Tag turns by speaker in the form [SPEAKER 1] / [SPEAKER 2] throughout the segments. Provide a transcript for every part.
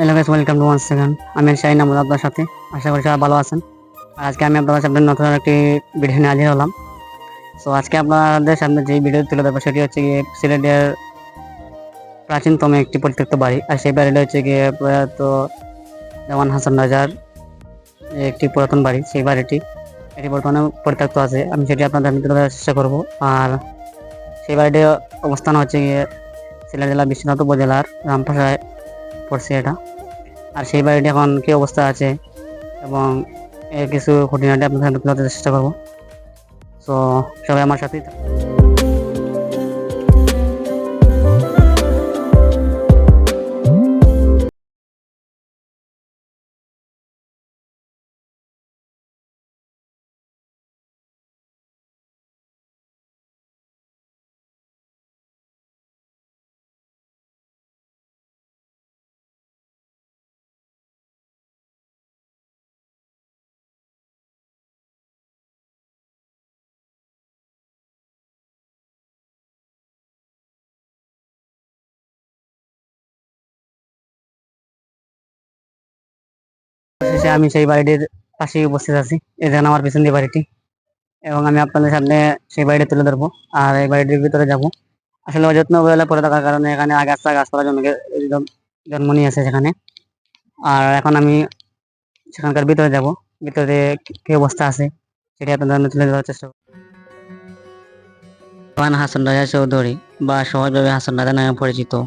[SPEAKER 1] Hello guys welcome to once second আমি শাহিন আহমদ আপনার সাথে। আশা করি সবাই ভালো আছেন। আর আজকে আমি আপনাদের সামনে নতুন একটি ভিডিও নিয়ে হাজির হলাম। সো আজকে আপনাদের সামনে যে ভিডিও তুলে ধরবো, সেটি হচ্ছে গিয়ে সিলেটের প্রাচীনতম একটি পরিত্যক্ত বাড়ি। আর সেই বাড়িটা হচ্ছে গিয়ে প্রয়াত দেওয়ান হাসান রাজার একটি পুরাতন বাড়ি, সেই বাড়িটি। এটি বর্তমানে পরিত্যক্ত আছে। আমি সেটি আপনাদের আমি তুলে ধরার চেষ্টা করব। আর সেই বাড়িটির অবস্থান হচ্ছে গিয়ে সিলেট জেলা বিশ্বনাথ উপজেলার রামপাশায়। পড়ছে এটা। আর সেই বাড়িটি এখন কি অবস্থা আছে এবং এর কিছু খুঁটিনাটি আপনাদের তুলে চেষ্টা করব। সো সবাই আমার সাথেই অবশেষে আমি সেই বাড়িটির পাশেই উপস্থিত আছি। এখানে আমার পিছন দিয়ে বাড়িটি। এবং আমি আপনাদের সামনে সেই বাড়িটি তুলে ধরবো। আর এই বাড়িটির ভিতরে যাব। আসলে অযত্ন অবহেলা পড়ে থাকার কারণে এখানে আগাছা গাছপালা জন্মে একদম জন্ম নিয়েছে সেখানে আর এখন আমি সেখানকার ভিতরে যাব। ভিতরে কি- অবস্থা আছে সেটি আপনাদের সামনে তুলে ধরার চেষ্টা করব। হাসান রাজা চৌধুরী, বা সহজভাবে হাসান রাজা নামে পরিচিত।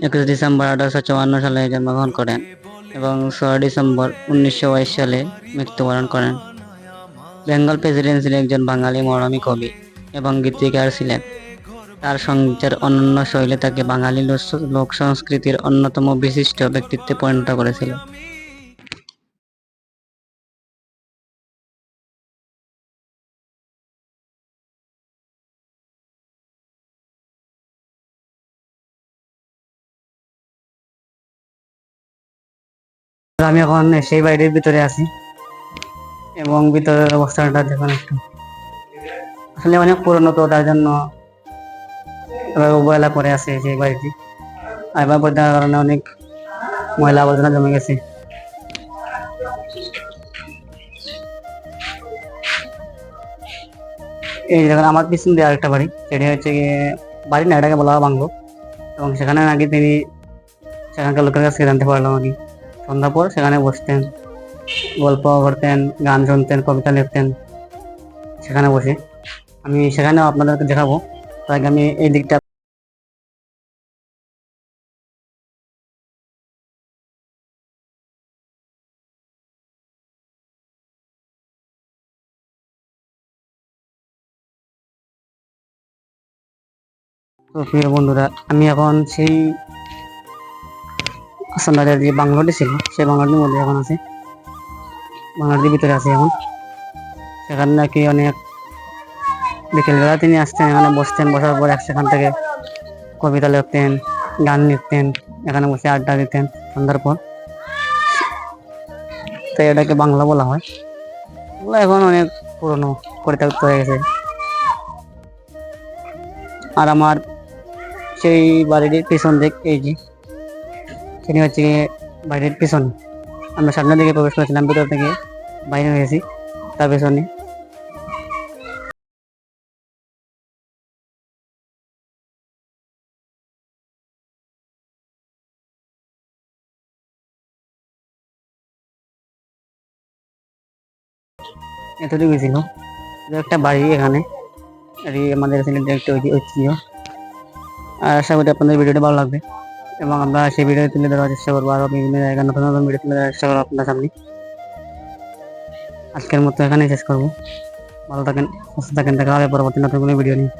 [SPEAKER 1] একুশে ডিসেম্বর আঠারোশো চুয়ান্ন সালে জন্মগ্রহণ করেন। এবং ছয় ডিসেম্বর উনিশশো বাইশ সালে মৃত্যুবরণ করেন। বেঙ্গল প্রেসিডেন্সির একজন বাঙালি মরমী কবি এবং গীতিকার ছিলেন। তার সঙ্গীতের অনন্য শৈলী তাকে বাঙালি লোক সংস্কৃতির অন্যতম বিশিষ্ট ব্যক্তিত্বে পরিণত করেছিল। আমি এখন সেই বাড়ির ভিতরে আছি। এবং ভিতরের অবস্থাটা দেখুন একটু। আসলে অনেক পুরনো তো, তার জন্য অবহেলা করে আছে সেই বাড়িটি। আর এবার পরে কারণে অনেক ময়লা আবর্জনা জমে গেছে। এই দেখুন, আমার পিছন দিয়ে আরেকটা বাড়ি। সেটি হচ্ছে গিয়ে বাড়ি না এটাকে বলা বাংলো। এবং সেখানে নাকি তিনি সেখানকার লোকের কাছে জানতে পারলাম আমি। সন্ধ্যা পর সেখানে বসতেন, গল্প করতেন, গান শুনতেন, কবিতা লিখতেন। সেখানে বসে। আমি সেখানেও আপনাদেরকে দেখাবো। আগে আমি এই দিকটা তো প্রিয় বন্ধুরা, আমি এখন সেই আসানবাজার যে বাংলাটি ছিল সেই বাংলাটির মধ্যে এখন আছে। বাংলাটির ভিতরে আছে এখন। সেখানে নাকি অনেক বিকেলবেলা তিনি আসতেন, এখানে বসতেন, বসার পর সেখান থেকে কবিতা লিখতেন, গান লিখতেন, এখানে বসে আড্ডা দিতেন, সন্ধ্যার পর। তাই এটাকে বাংলা বলা হয়। এগুলো এখন অনেক পুরনো, পরিত্যক্ত হয়ে গেছে। আর আমার সেই বাড়িটির পিছন দিক এই যে। সেটি হচ্ছে গিয়ে বাড়ির পিছনে। আমরা সামনের দিকে প্রবেশ করেছিলাম ভিতর থেকে বাইরে হয়েছি তার পেছনে। এতটুকু ছিল। একটা বাড়ি এখানে। আমাদের সিলেটের একটা ঐতি- ঐতিহ্য আর আশা করি আপনাদের ভিডিওটা ভালো লাগবে। এবং আমরা সেই ভিডিও তুলে ধরার চেষ্টা করব। আরও বিভিন্ন জায়গায় নতুন নতুন ভিডিও তুলে ধরার চেষ্টা করব আপনার সামনে। আজকের মতো এখানেই শেষ করব। ভালো থাকেন, সুস্থ থাকেন, দেখা হবে পরবর্তী নতুন কোনো ভিডিও নিয়ে।